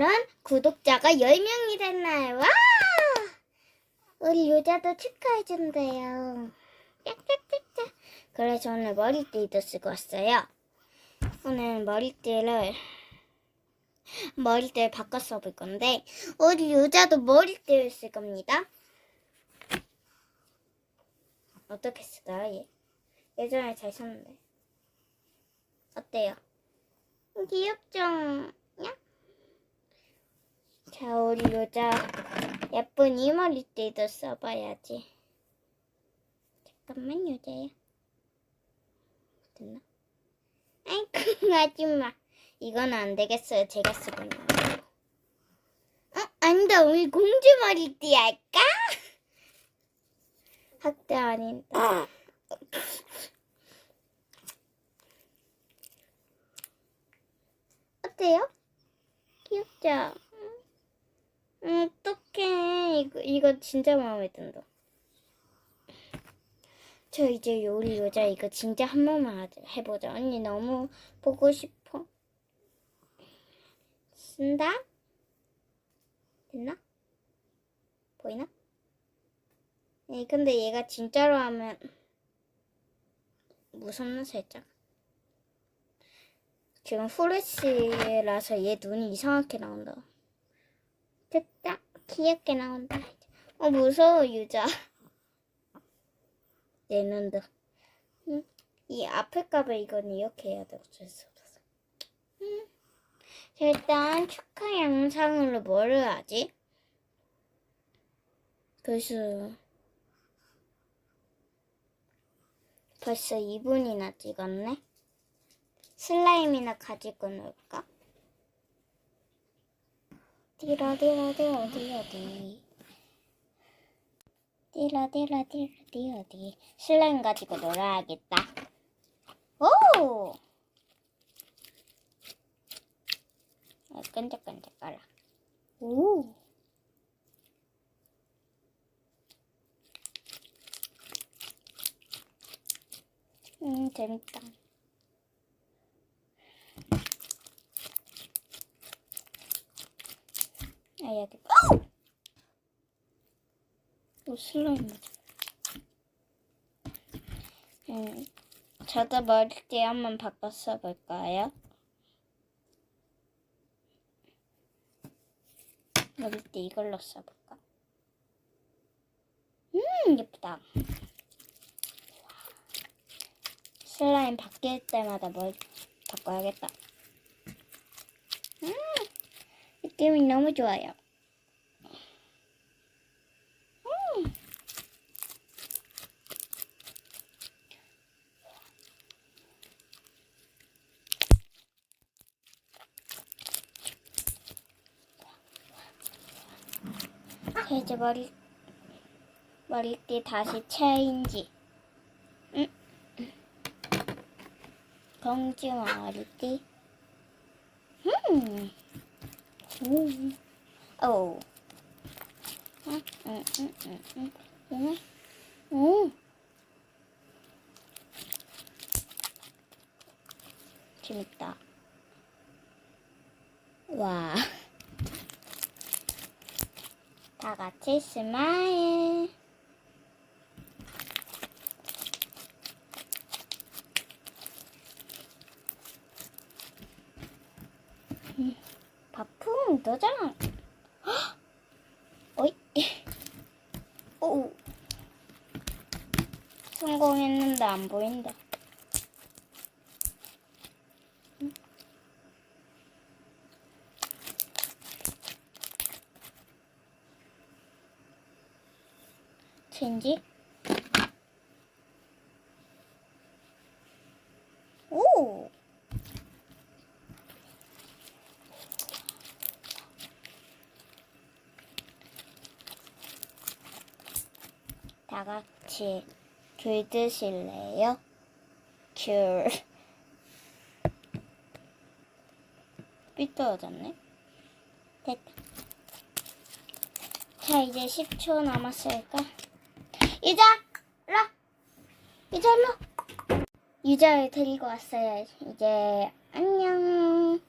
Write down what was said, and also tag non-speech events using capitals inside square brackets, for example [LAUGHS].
오늘은 구독자가 10명이 됐나요? 와! 우리 유자도 축하해준대요. 그래서 오늘 머리띠도 쓰고 왔어요. 오늘 머리띠를, 머리띠를 바꿔 써볼 건데, 우리 유자도 머리띠를 쓸 겁니다. 어떻게 쓰더라, 얘? 예전에 잘 썼는데. 어때요? 귀엽죠? 야? 자, 우리 여자 예쁜 이 머리띠도 써봐야지. 잠깐만, 여자야. 됐나? 아이고, 하지마. [LAUGHS] 이건 안 되겠어요. 제가 쓰고 있는 거. 어, 안다. 우리 공주 머리띠 할까? [LAUGHS] 학대 아닌다. 어때요? 귀엽죠? 음, 어떡해. 이거, 이거 진짜 마음에 든다. 저 이제 요리 여자 이거 진짜 한 번만 하자- 해보자. 언니 너무 보고 싶어. 쓴다? 됐나? 보이나? 네, 근데 얘가 진짜로 하면 무섭나 살짝. 지금 후레쉬라서 얘 눈이 이상하게 나온다. 됐다. 귀엽게 나온다. 어, 무서워, 유자. [LAUGHS] 내 눈도. 응? 이 아플까봐 이건 이렇게 해야 돼. 어쩔 수 없어. 응. 자, 일단 축하 영상으로 뭐를 하지? 그래서 벌써 2분이나 찍었네. 슬라임이나 가지고 놀까? 띠라 띠라 띠라 어디 어디 띠라 띠라 띠라 띠 어디 슬라임 가지고 놀아야겠다. 오! 아, 끈적끈적거려. 오! 음, 재밌다. 아, 여기. 오, 슬라임. 음, 저도 머리띠 한번 바꿔 써볼까요? 머리띠 이걸로 써볼까? 음, 예쁘다. 슬라임 바뀔 때마다 머리 바꿔야겠다. 음, 느낌이 너무 좋아요. 음. 자, 이제 머리 머리띠 다시 체인지. 음. 공주 머리띠. 음. 오. 재밌다. 와. [LAUGHS] 다 같이 스마일. 음, 헉! 어이. 오. 성공했는데 안 보인다. 음. 체인지? 오! 다 같이 귤 드실래요? 귤. 삐뚤어졌네. 됐다. 자, 이제 10초 남았을까? 유자! 일로! 와. 유자, 일로! 유자를 데리고 왔어요. 이제, 안녕.